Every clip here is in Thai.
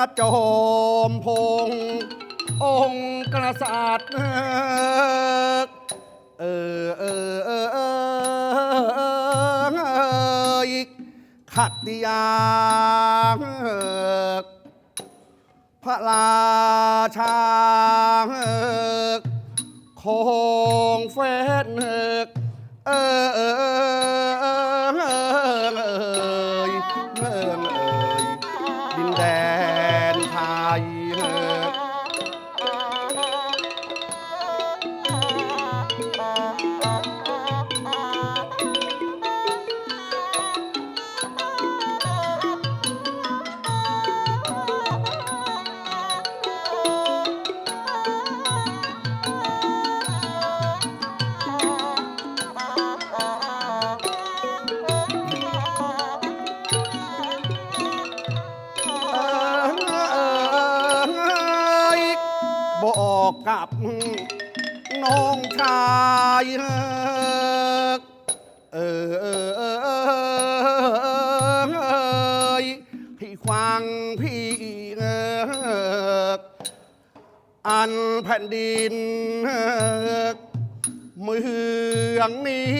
ระโจมพงองค์กษัตริย์เออเออเออเออเออขัตติยาพระราชาคงเฟสเออเออ น้องชายเออเออเออเออให้ฟังพี่เอออันแผ่นดินเมืองนี้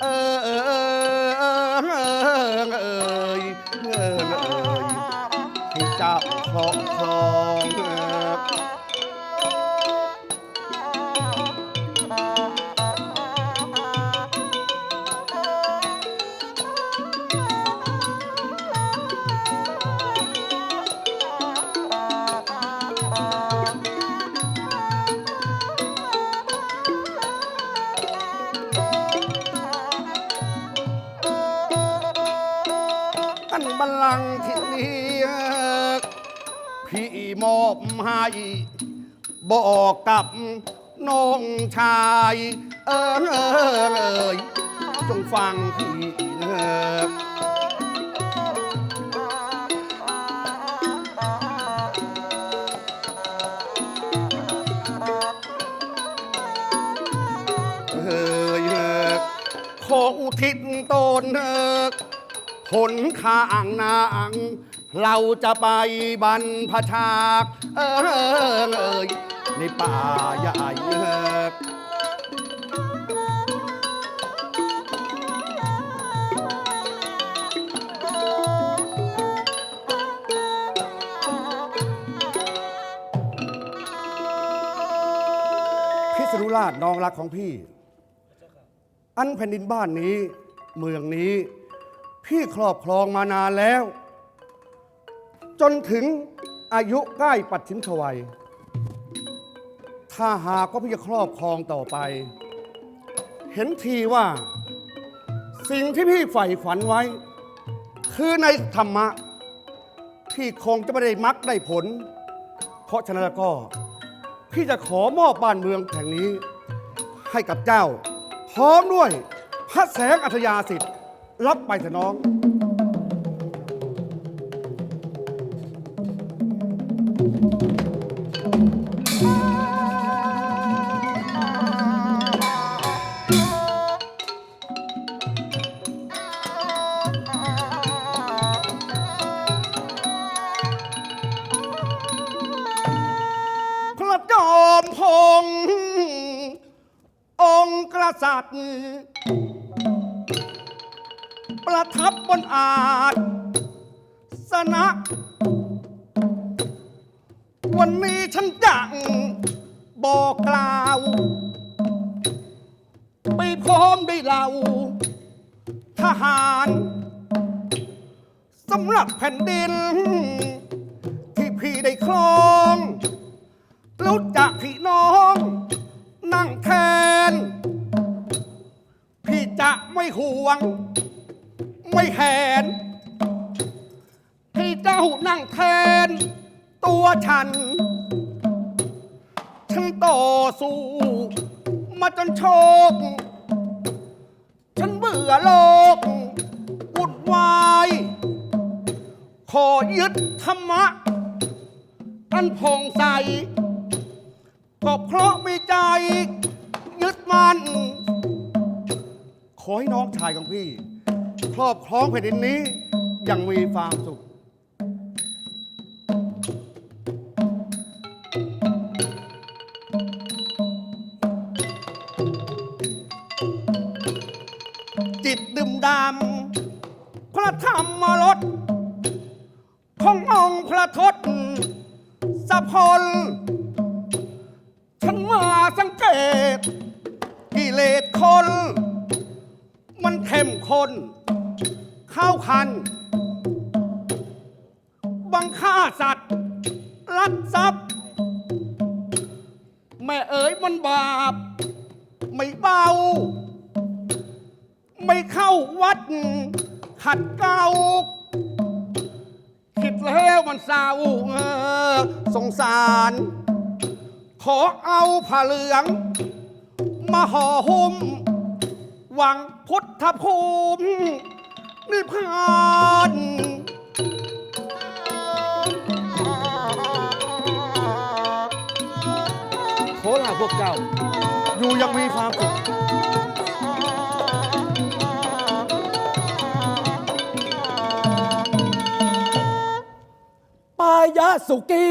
เออเออเออเออเออเออให้เจ้าครอง บอกกับน้องชาย เออเออเอยจงฟังพี่เออเอยเอยคงทิศตนเอกผลข้างนางเราจะไปบรรพชาเออเอย ในป่าใหญ่พิษณุราชน้องรักของพี่ อันแผ่นดินบ้านนี้ เมืองนี้ พี่ครอบครองมานานแล้ว จนถึงอายุใกล้ปัดชิมชวัย ถ้าหากว่าพี่จะครอบครองต่อไป เห็นทีว่า สิ่งที่พี่ใฝ่ฝันไว้ คือในธรรมะ พี่คงจะไม่ได้มักได้ผล เพราะฉะนั้นแล้วก็ พี่จะขอมอบบ้านเมืองแห่งนี้ ให้กับเจ้า พร้อมด้วยพระแสงอัธยาสิทธิ์รับไปเถอะน้อง องค์กษัตริย์ ประทับบนอาจสนะ วันนี้ฉันจังบอกกล่าว ไปพร้อมด้วยเรา ทหารสำหรับแผ่นดิน ที่พี่ได้ครอง รู้จักพี่น้อง นั่งแทน พี่จะไม่ห่วง ไม่แหนให้เจ้านั่งแทน ตัวฉัน ฉันต่อสู้ มาจนโชค ฉันเบื่อโลกวุ่นวาย ขอยึดธรรมะ อันผ่องใส ก็เพราะมีใจ ยึดมันขอให้น้องชายของพี่ ครอบครองแผ่นดินนี้ ยังมีความสุข คน มันเข้มข้นเข้าคัน บังฆ่าสัตว์ลักทรัพย์ แม่เอ๋ยมันบาป ไม่เบา ไม่เข้าวัด ขัดเกลาคิดแล้วมันเศร้าสงสาร ขอเอาผ้าเหลือง มาห่อหุ้ม วังพุทธภูมินิพพานโคลาพวกเจ้า อยู่ยังมีความสุขปายะสุกี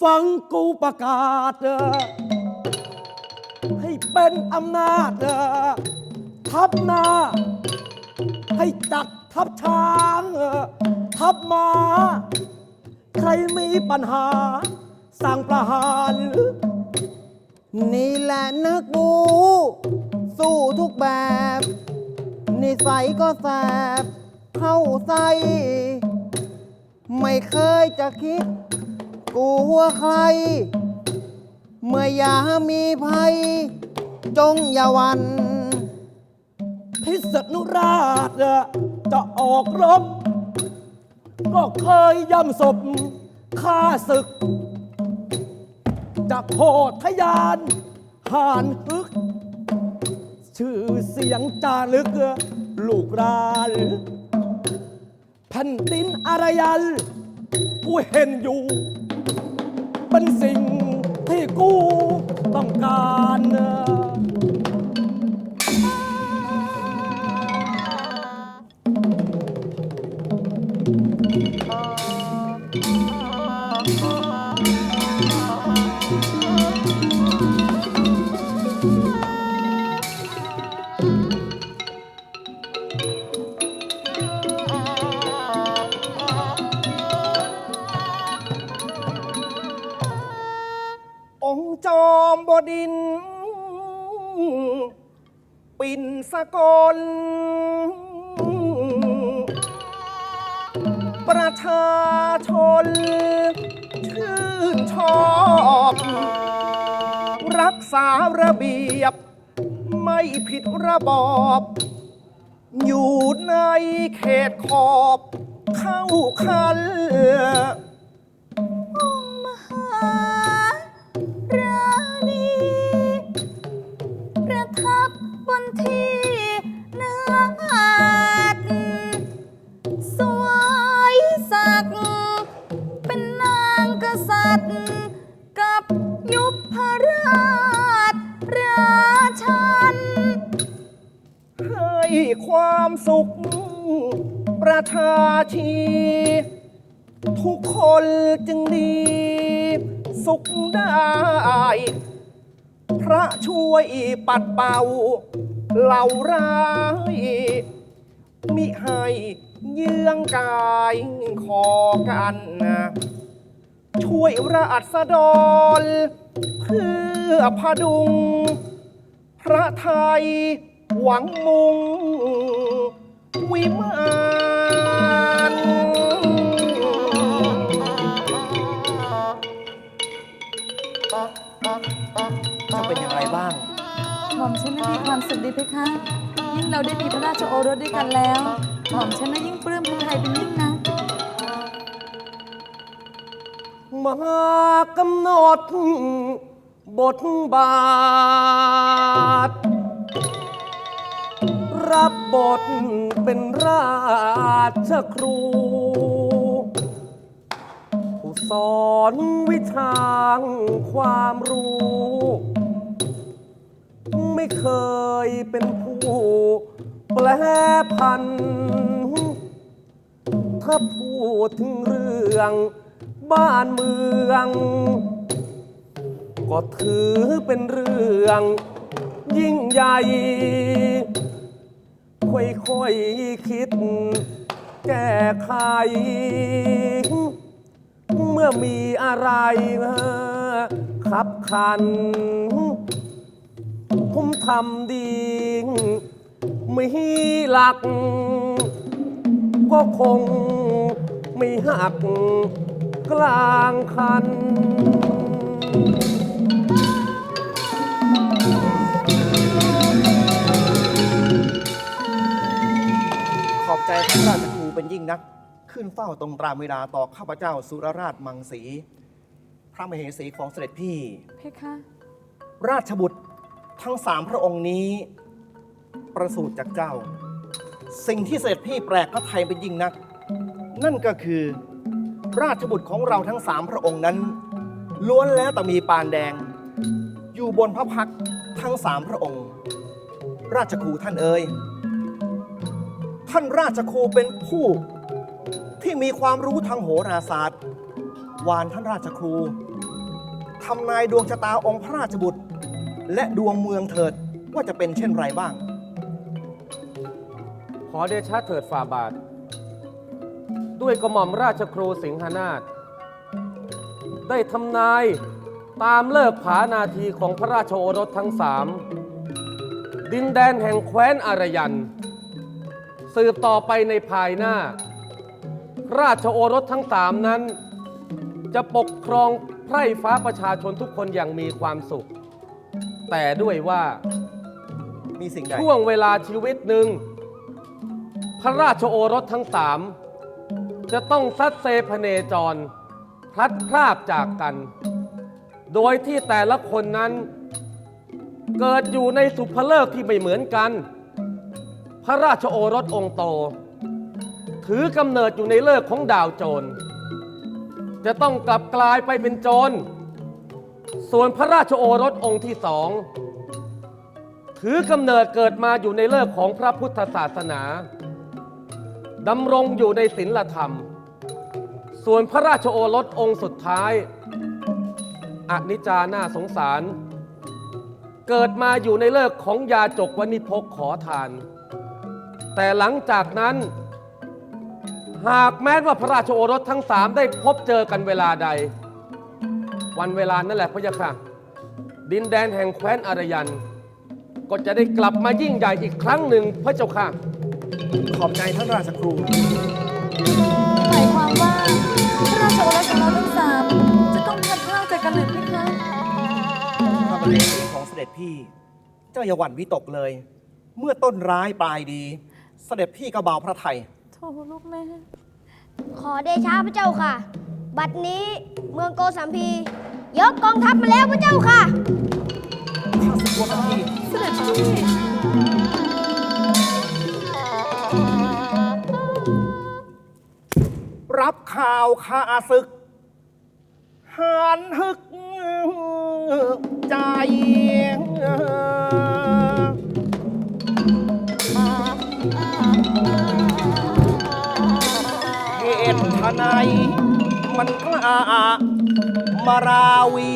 ฟังกูประกาศ เป็นอำนาจเออทับหน้า ให้จัดทับช้างเออทับมาใครมีปัญหา สั่งประหารนี่แหละนักบู สู้ทุกแบบ นิสัยก็แสบ เข้าใส่ไม่เคยจะคิดกลัวใคร เมื่อยามีภัย จงยาวัน พิษณุราชจะออกรบ ก็เคยย่ำศพฆ่าศึกจะโคตรทยานหานฮึก ชื่อเสียงจารึกลูกรานแผ่นดินอารยันกูเห็นอยู่ เป็นสิ่งที่กูต้องการ ดิน ปิ่นสกล ประชาชน ชื่นชอบ รักษาระเบียบ ไม่ผิดระบอบ อยู่ในเขตขอบเข้าคัน ที่เนื้ออาสวยสัก เป็นนางกษัตริย์ กับยุพราชราชัน ให้ความสุข ประชาชี ทุกคนจึงดี สุขได้ พระช่วยปัดเป่า เหล่าร้ายมิให้เยื่องกายคอกันนะช่วยราษฎรเพื่อพดุง พระไทยหวังมุงวิมาน เราได้มีพระราชโอรสด้วยกันแล้ว หม่อมฉันนั้นยิ่งปลื้มพระไทยเป็นยิ่งนะมากำหนด บทบาท รับบทเป็นราชครู สอนวิชาความรู้ ไม่เคยเป็นผู้แปลพันถ้าพูดถึงเรื่องบ้านเมือง ก็ถือเป็นเรื่องยิ่งใหญ่ ค่อยๆคิด แก้ไข เมื่อมีอะไรขับขัน ผมทำดี ไม่หลัก ก็คงไม่หักกลางคัน ขอบใจท่านราชครูเป็นยิ่งนัก ขึ้นเฝ้าตรงตามเวลาต่อข้าพเจ้าสุรราชมังสี พระมเหสีของเสด็จพี่ เพคะ ราชบุตร ทั้งสามพระองค์นี้ ประสูติจากเจ้า สิ่งที่เสด็จพี่แปลกพระไทยเป็นยิ่งนัก นั่นก็คือราชบุตรของเราทั้งสามพระองค์นั้น ล้วนแล้วแต่มีปานแดง อยู่บนพระพักทั้งสามพระองค์ ราชครูท่านเอ๋ยท่านราชครูเป็นผู้ที่มีความรู้ทางโหราศาสตร์ วานท่านราชครูทำนายดวงชะตาองค์พระราชบุตร และดวงเมืองเถิดว่าจะเป็นเช่นไรบ้าง ขอเดชะเถิดฝ่าบาท ด้วยกระหม่อมราชครูสิงหนาถได้ทำนายตามเลิกผานาทีของพระราชโอรสทั้งสามดินแดนแห่งแคว้นอารยัน สืบต่อไปในภายหน้า ราชโอรสทั้งสามนั้น จะปกครองไพร่ฟ้าประชาชนทุกคนอย่างมีความสุข แต่ด้วยว่ามีสิ่งใดช่วงเวลาชีวิตหนึ่ง พระราชโอรสทั้งสาม จะต้องซัดเซพเนจร พลัดพรากจากกัน โดยที่แต่ละคนนั้น เกิดอยู่ในสุภเลิกษ์ที่ไม่เหมือนกัน พระราชโอรสองค์โต ถือกำเนิดอยู่ในเลิกษ์ของดาวโจร จะต้องกลับกลายไปเป็นโจร ส่วนพระราชโอรสองค์ที่สอง ถือกำเนิดเกิดมาอยู่ในเลิกของพระพุทธศาสนาดำรงอยู่ในศีลธรรม ส่วนพระราชโอรสองค์สุดท้ายอนิจจาน่าสงสาร เกิดมาอยู่ในเลิกของยาจกวณิพกขอทาน แต่หลังจากนั้น หากแม้ว่าพระราชโอรสทั้งสามได้พบเจอกันเวลาใด วันเวลานั่นแหละพระยาค่ะ ดินแดนแห่งแคว้นอารยัน ก็จะได้กลับมายิ่งใหญ่อีกครั้งหนึ่งพระเจ้าค่ะ ขอบใจท่านราชครู หมายความว่าพระราชโอรสของเราทั้งสามจะต้องพัดพรากจากกันหรือเพคะพระบริสีของเสด็จพี่ เจ้าอย่าหวั่นวิตกเลย เมื่อต้นร้ายปลายดี เสด็จพี่ก็เบาพระไทยโถลูกแม่ ขอเดชะพระเจ้าค่ะ บัดนี้เมืองโกสัมพี ยกกองทัพมาแล้วพระเจ้าค่ะ ข้าศึกวัวทันทีเสด็จพี่รับข่าวข้าศึกหานฮึกใจเหตุทนาย มันกล้ามาราวี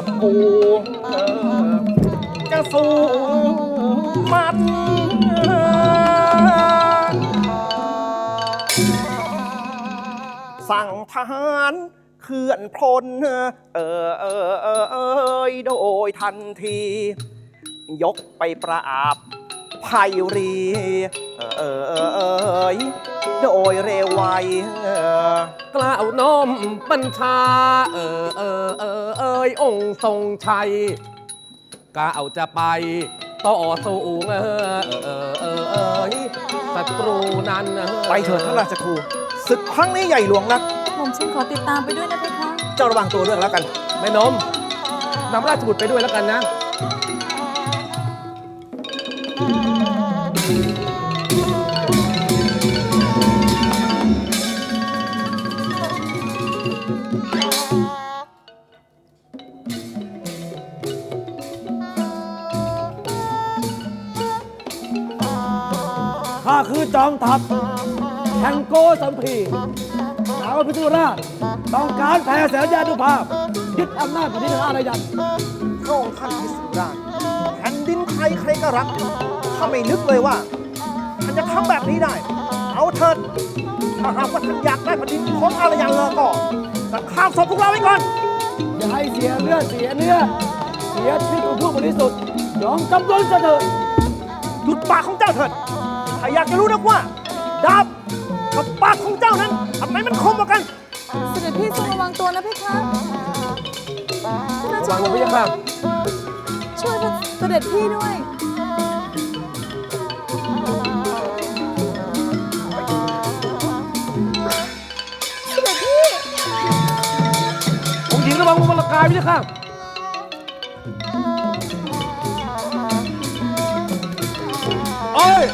กับกูจะสู้มันสั่งทหารเคลื่อนพลเออเออเออเอยโดยทันที ยกไปปราบไพรี เออเออเออเอยโดยเร็วไวเออกล่าวน้อมบัญชา เออเออเออเอยองค์ทรงชัยกล่าวจะไป ต่อสู้เออเออเออเอยศัตรูนั้นไปเถิดท่านราชครูศึกครั้งนี้ใหญ่หลวงนักผมฉันขอติดตามไปด้วยนะเพคะ เจ้าระวังตัวด้วยแล้วกันแม่นมนำราชบุตรไปด้วยแล้วกันนะ จอมทัพแห่งโกสัมพีสาวพิสุราชต้องการแผ่แสนยานุภาพยึดอำนาจแผ่นดินอารยันพระองค์ท่านพิสุราชแผ่นดินใครใครก็รักถ้าไม่นึกเลยว่าท่านจะทำแบบนี้ได้ เอาเถิดถ้าหากว่าท่านอยากได้แผ่นดินของอารยันแล้วก็สังข้ามศพพวกเราไว้ก่อนอย่าให้เสียเลือดเสียเนื้อเสียชีวิตของผู้บริสุทธิ์ยอมจำนนจะเถิดหยุดปากของเจ้าเถิดถ้า อยากจะรู้นักว่า ดาบกับปากของเจ้านั้นอันไหนมันคมกว่ากัน เสด็จพี่ทรงระวังตัวนะเพคะราชวางลงบุไปตรยังข้างช่วยเสด็จพี่ด้วย เสด็จพี่ องค์หญิงระวังวงละกายไว้ยังข้างเอ้ย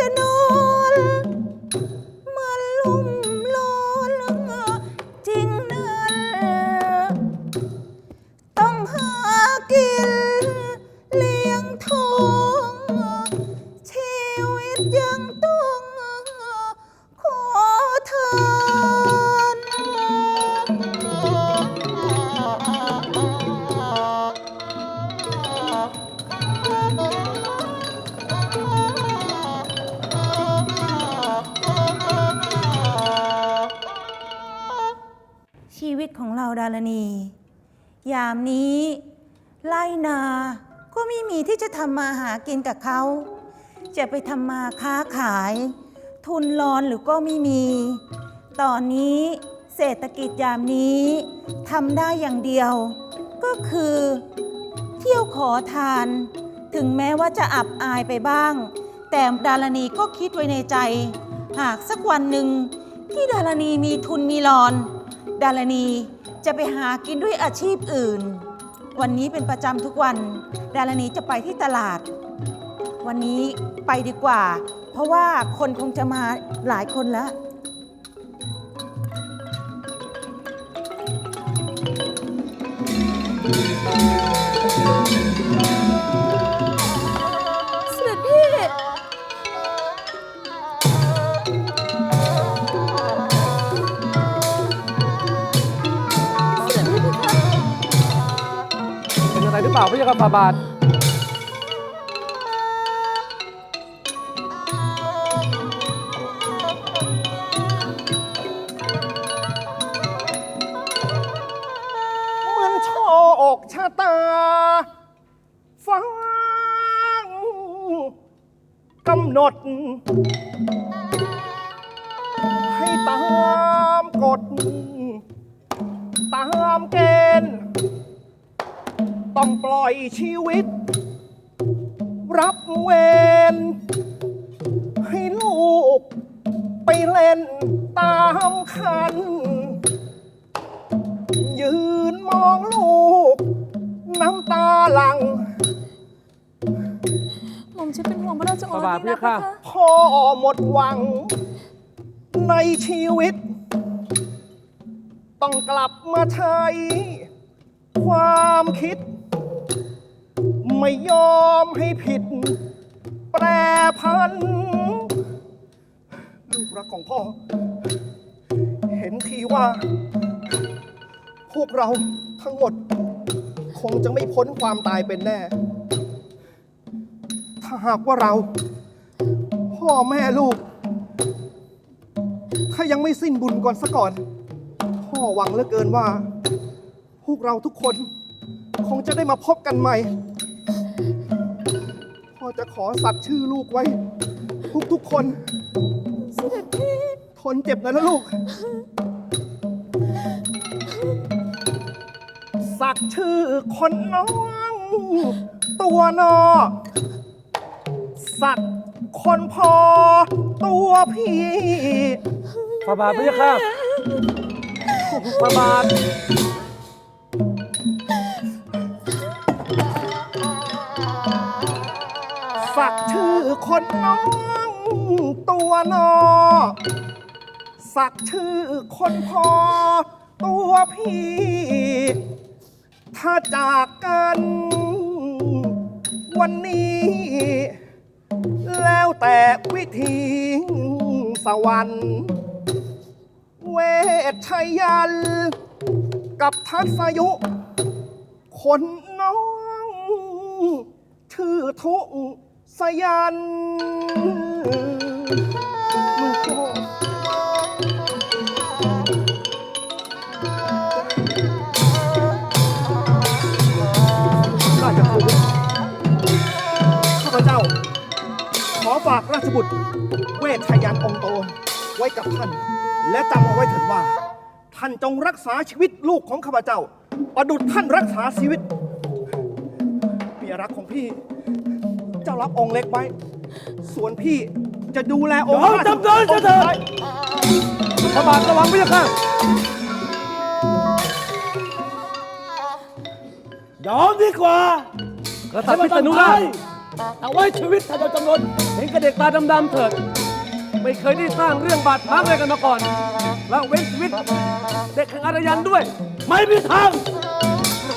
รืำมาหากินกับเขา จะไปทำมาค้าขาย ทุนรอนหรือก็ไม่มี ตอนนี้เศรษฐกิจยามนี้ทำได้อย่างเดียว ก็คือเที่ยวขอทาน ถึงแม้ว่าจะอับอายไปบ้าง แต่ดารณีก็คิดไว้ในใจ หากสักวันหนึ่งที่ดารณีมีทุนมีรอน ดารณีจะไปหากินด้วยอาชีพอื่น วันนี้เป็นประจำทุกวันดารณีจะไปที่ตลาด วันนี้ไปดีกว่า เพราะว่าคนคงจะมาหลายคนแล้วเรือเปล่าพระยาค่ะฟาบาท คันยืนมองลูก น้ำตาหลัง หม่อมฉันเป็นห่วงพระราชโอรสบาทยิ่งนักพี่ค่ะนะคะพ่อหมดหวัง ในชีวิต ต้องกลับมาใช้ ความคิด ไม่ยอมให้ผิด แปรพัน ลูกรักของพ่อเห็ นทีว่า พวกเราทั้งหมด คงจะไม่พ้นความตายเป็นแน่ ถ้าหากว่าเรา พ่อแม่ลูก ถ้ายังไม่สิ้นบุญก่อนซะก่อน พ่อหวังเหลือเกินว่า พวกเราทุกคน คงจะได้มาพบกันใหม่ พ่อจะขอสักชื่อลูกไว้ ทุกๆคน นเจ็บหน่อยนะลูก สักชื่อคนน้อง ตัวนอ สักคนพอ ตัวพี่ฟาบาทพระเจ้าค่ะฟาบาทสักชื่อคนน้อง ตัวนอ สักชื่อคนพอ ตัวพี่ ถ้าจากกัน วันนี้ แล้วแต่วิธีสวรรค์ เวชยัน กับทัศยุ คนน้อง ชื่อทุสยัน ลูกพ่อ ฝากราชบุตร เวชชยันองค์โตไว้กับท่าน และจำเอาไว้เถิดว่า ท่านจงรักษาชีวิตลูกของข้าพเจ้า ประดุจท่านรักษาชีวิตเมียรักของพี่ เจ้ารับองค์เล็กไว้ ส่วนพี่จะดูแลองค์ยอมจำนนเถอะองค์ชายฟาบาทระวังพระเจ้าค่ะยอมดีกว่ากษัตริย์พิษณุราช เอาไว้ชีวิตท่านจำนนเห็นกับเด็กตาดำๆเถิด ไม่เคยได้สร้างเรื่องบาดหมางอะไรกันมาก่อน แล้วเว้นชีวิต เด็กแห่งอารยันด้วย ไม่มีทาง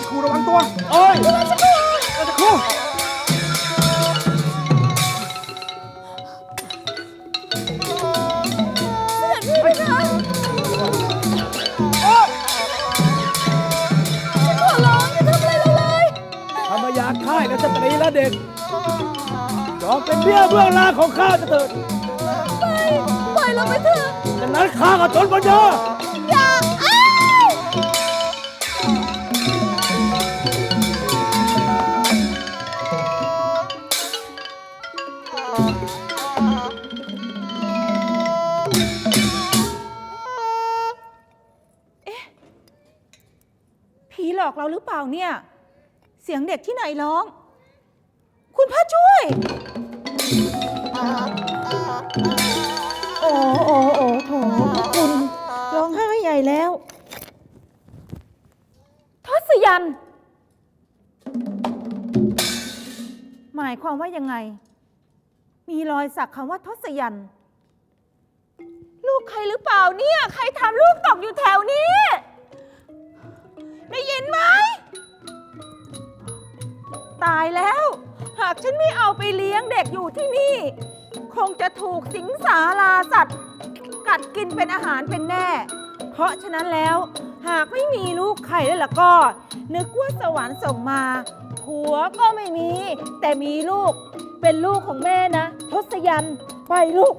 ครูระวังตัว โอ้ยราชครู เด็กยอมเป็นเบี้ยเบื้องล่างของข้าจะเถิดไปปล่อยเราไปเถอะดังนั้นข้ากับทนปัญญาอย่าอ้ายผีหลอกเราหรือเปล่าเนี่ย เสียงเด็กที่ไหนร้อง คุณพระช่วย โอ้โอ้โอ้โถพระคุณร้องไห้ใหญ่แล้ว ทศยัน หมายความว่ายังไง มีรอยสักคำว่าทศยัน ลูกใครหรือเปล่าเนี่ย ใครทำลูกตกอยู่แถวนี้ ได้ยินไหม ตายแล้ว หากฉันไม่เอาไปเลี้ยงเด็กอยู่ที่นี่ คงจะถูกสิงสาราสัตว์ กัดกินเป็นอาหารเป็นแน่ เพราะฉะนั้นแล้ว หากไม่มีลูกใครแล้วล่ะก็ นึกว่าสวรรค์ส่งมา ผัวก็ไม่มี แต่มีลูก เป็นลูกของแม่นะ ทศยัน ไปลูก